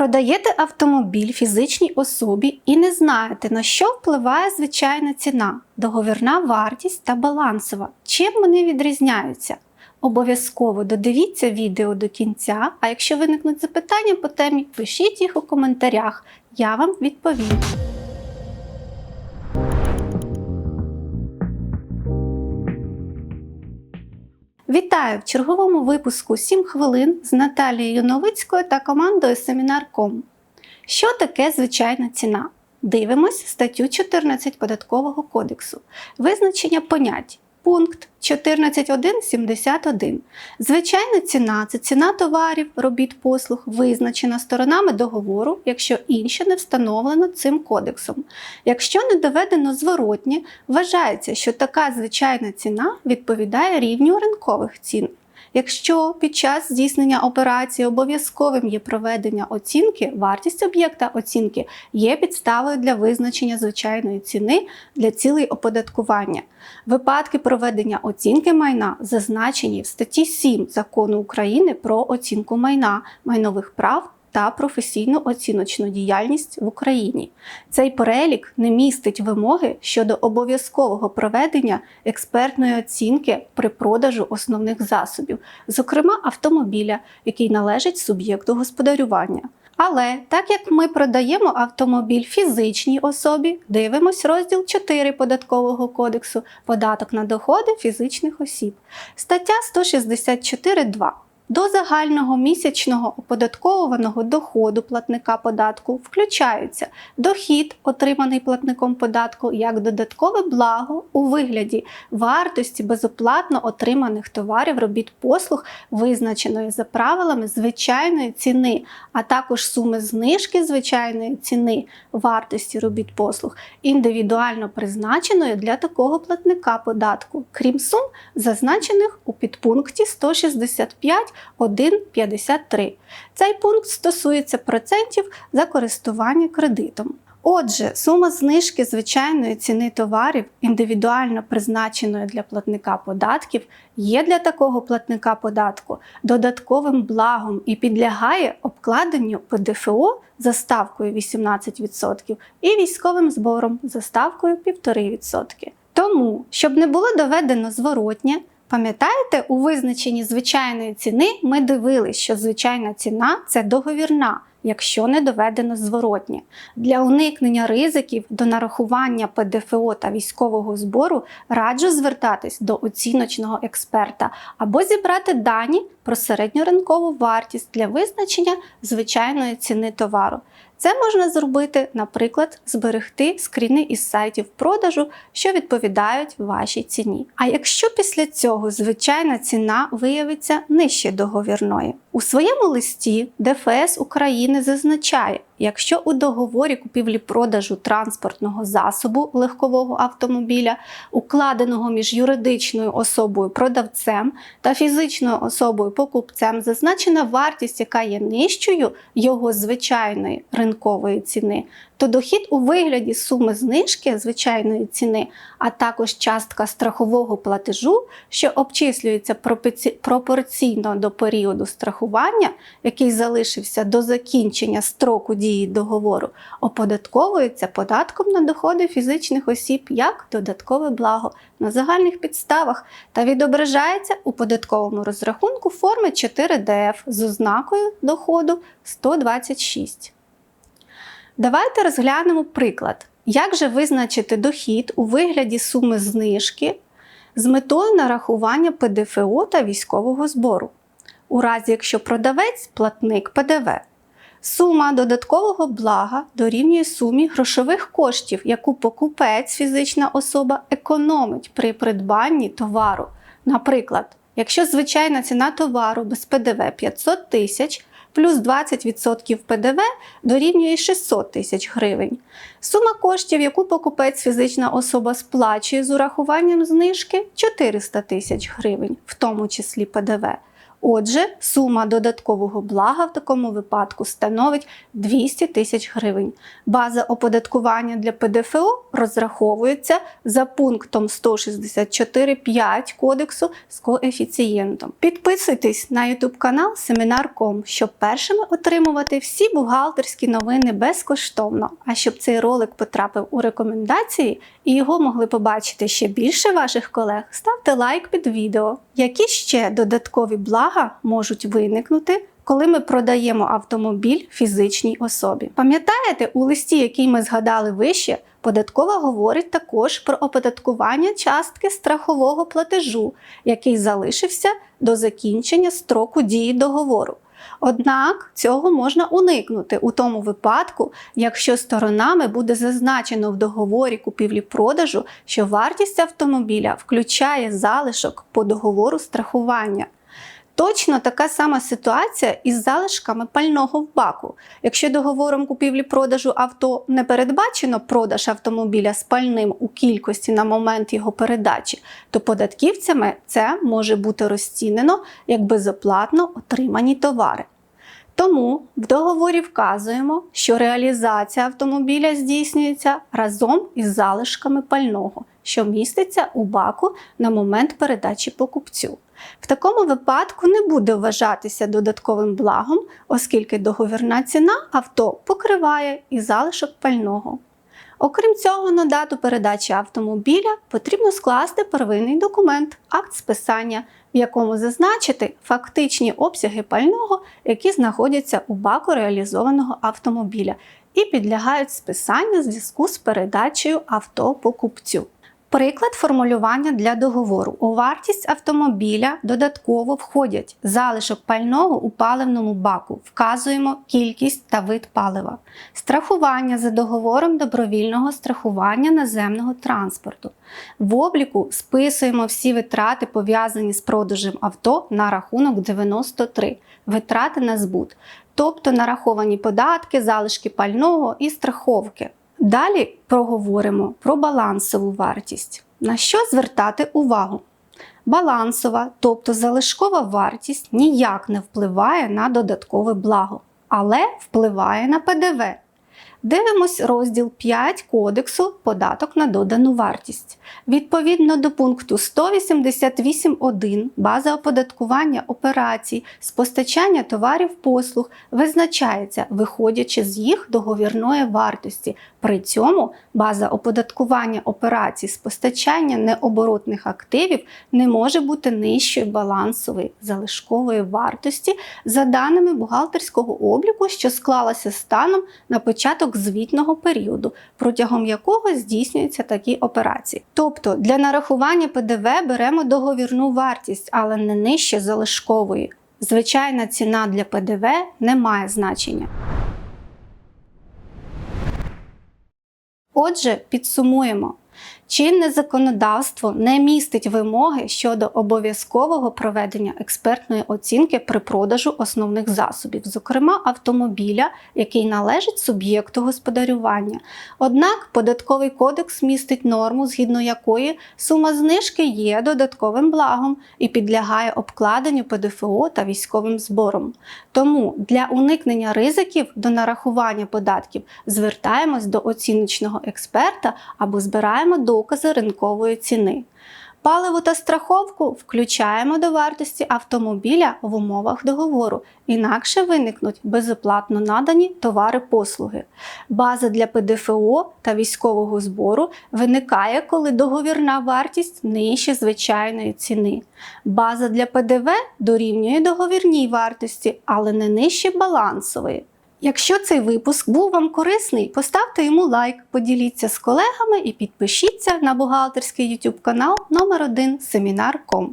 Продаєте автомобіль фізичній особі і не знаєте, на що впливає звичайна ціна, договірна вартість та балансова. Чим вони відрізняються? Обов'язково додивіться відео до кінця, а якщо виникнуть запитання по темі, пишіть їх у коментарях, я вам відповім. Вітаю в черговому випуску 7 хвилин з Наталією Новицькою та командою Семінар.ком. Що таке звичайна ціна? Дивимось статтю 14 Податкового кодексу. Визначення понять. Пункт 14.1.71. Звичайна ціна це ціна товарів, робіт, послуг, визначена сторонами договору, якщо інше не встановлено цим кодексом. Якщо не доведено зворотні, вважається, що така звичайна ціна відповідає рівню ринкових цін. Якщо під час здійснення операції обов'язковим є проведення оцінки, вартість об'єкта оцінки є підставою для визначення звичайної ціни для цілей оподаткування. Випадки проведення оцінки майна зазначені в статті 7 Закону України про оцінку майна, майнових прав та професійну оціночну діяльність в Україні. Цей перелік не містить вимоги щодо обов'язкового проведення експертної оцінки при продажу основних засобів, зокрема автомобіля, який належить суб'єкту господарювання. Але так як ми продаємо автомобіль фізичній особі, дивимось розділ 4 податкового кодексу податок на доходи фізичних осіб. Стаття 164.2. До загального місячного оподатковуваного доходу платника податку включаються дохід, отриманий платником податку, як додаткове благо у вигляді вартості безоплатно отриманих товарів, робіт послуг, визначеної за правилами звичайної ціни, а також суми знижки звичайної ціни вартості робіт послуг, індивідуально призначеної для такого платника податку, крім сум, зазначених у підпункті 165 1,53. Цей пункт стосується процентів за користування кредитом. Отже, сума знижки звичайної ціни товарів, індивідуально призначеної для платника податків, є для такого платника податку додатковим благом і підлягає обкладенню ПДФО за ставкою 18% і військовим збором за ставкою 1,5%. Тому, щоб не було доведено зворотнє, Пам'ятаєте, у визначенні звичайної ціни ми дивилися, що звичайна ціна це договірна, якщо не доведено зворотнє. Для уникнення ризиків до нарахування ПДФО та військового збору раджу звертатись до оціночного експерта або зібрати дані про середньоринкову вартість для визначення звичайної ціни товару. Це можна зробити, наприклад, зберегти скріни із сайтів продажу, що відповідають вашій ціні. А якщо після цього звичайна ціна виявиться нижче договірної, у своєму листі ДФС України зазначає, якщо у договорі купівлі-продажу транспортного засобу легкового автомобіля, укладеного між юридичною особою продавцем та фізичною особою покупцем, зазначена вартість, яка є нижчою його звичайної ринкової ціни, то дохід у вигляді суми знижки звичайної ціни, а також частка страхового платежу, що обчислюється пропорційно до періоду страхування, який залишився до закінчення строку дії договору, оподатковується податком на доходи фізичних осіб як додаткове благо на загальних підставах та відображається у податковому розрахунку форми 4ДФ з ознакою доходу 126. Давайте розглянемо приклад, як же визначити дохід у вигляді суми знижки з метою нарахування ПДФО та військового збору. У разі, якщо продавець платник ПДВ. Сума додаткового блага дорівнює сумі грошових коштів, яку покупець фізична особа економить при придбанні товару. Наприклад, якщо звичайна ціна товару без ПДВ 500 тисяч, плюс 20% ПДВ дорівнює 600 тисяч гривень. Сума коштів, яку покупець фізична особа сплачує з урахуванням знижки 400 тисяч гривень, в тому числі ПДВ. Отже, сума додаткового блага в такому випадку становить 200 тисяч гривень. База оподаткування для ПДФО розраховується за пунктом 164.5 кодексу з коефіцієнтом. Підписуйтесь на YouTube канал Семінар.ком, щоб першими отримувати всі бухгалтерські новини безкоштовно. А щоб цей ролик потрапив у рекомендації і його могли побачити ще більше ваших колег, ставте лайк під відео. Які ще додаткові блага можуть виникнути, коли ми продаємо автомобіль фізичній особі? Пам'ятаєте, у листі, який ми згадали вище, податкова говорить також про оподаткування частки страхового платежу, який залишився до закінчення строку дії договору. Однак цього можна уникнути у тому випадку, якщо сторонами буде зазначено в договорі купівлі-продажу, що вартість автомобіля включає залишок по договору страхування. Точно така сама ситуація із залишками пального в баку. Якщо договором купівлі-продажу авто не передбачено продаж автомобіля з пальним у кількості на момент його передачі, то податківцями це може бути розцінено як безоплатно отримані товари. Тому в договорі вказуємо, що реалізація автомобіля здійснюється разом із залишками пального, що міститься у баку на момент передачі покупцю. В такому випадку не буде вважатися додатковим благом, оскільки договірна ціна авто покриває і залишок пального. Окрім цього, на дату передачі автомобіля потрібно скласти первинний документ, акт списання, в якому зазначити фактичні обсяги пального, які знаходяться у баку реалізованого автомобіля, і підлягають списанню в зв'язку з передачею авто покупцю. Приклад формулювання для договору. У вартість автомобіля додатково входять залишок пального у паливному баку, вказуємо кількість та вид палива, страхування за договором добровільного страхування наземного транспорту. В обліку списуємо всі витрати, пов'язані з продажем авто на рахунок 93, витрати на збут, тобто нараховані податки, залишки пального і страховки. Далі проговоримо про балансову вартість. На що звертати увагу? Балансова, тобто залишкова вартість, ніяк не впливає на додаткове благо, але впливає на ПДВ. Дивимось розділ 5 Кодексу податок на додану вартість. Відповідно до пункту 188.1 база оподаткування операцій з постачання товарів послуг визначається, виходячи з їх договірної вартості. При цьому база оподаткування операцій з постачання необоротних активів не може бути нижчою балансової залишкової вартості за даними бухгалтерського обліку, що склалася станом на початок звітного періоду, протягом якого здійснюються такі операції. Тобто для нарахування ПДВ беремо договірну вартість, але не нижче залишкової. Звичайна ціна для ПДВ не має значення. Отже, підсумуємо. Чинне законодавство не містить вимоги щодо обов'язкового проведення експертної оцінки при продажу основних засобів, зокрема автомобіля, який належить суб'єкту господарювання. Однак податковий кодекс містить норму, згідно якої сума знижки є додатковим благом і підлягає обкладенню ПДФО та військовим збором. Тому для уникнення ризиків до нарахування податків звертаємось до оціночного експерта або збираємо докази ринкової ціни. Паливо та страховку включаємо до вартості автомобіля в умовах договору, інакше виникнуть безоплатно надані товари-послуги. База для ПДФО та військового збору виникає, коли договірна вартість нижче звичайної ціни. База для ПДВ дорівнює договірній вартості, але не нижче балансової. Якщо цей випуск був вам корисний, поставте йому лайк, поділіться з колегами і підпишіться на бухгалтерський YouTube канал номер 1 Семінар.ком.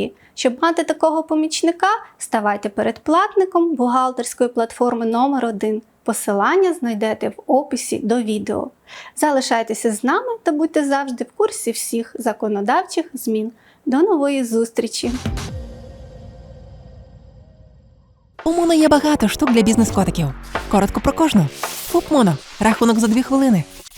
Помічники. Щоб мати такого помічника, ставайте передплатником бухгалтерської платформи номер 1 Посилання знайдете в описі до відео. Залишайтеся з нами та будьте завжди в курсі всіх законодавчих змін. До нової зустрічі! У Моно є багато штук для бізнес-котиків. Коротко про кожну. ФУП Моно. Рахунок за дві хвилини.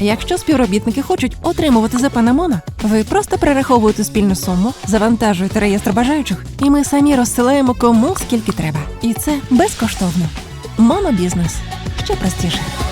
Якщо співробітники хочуть отримувати ЗП на ви просто перераховуєте спільну суму, завантажуєте реєстр бажаючих, і ми самі розсилаємо кому скільки треба. І це безкоштовно. Монобізнес ще простіше.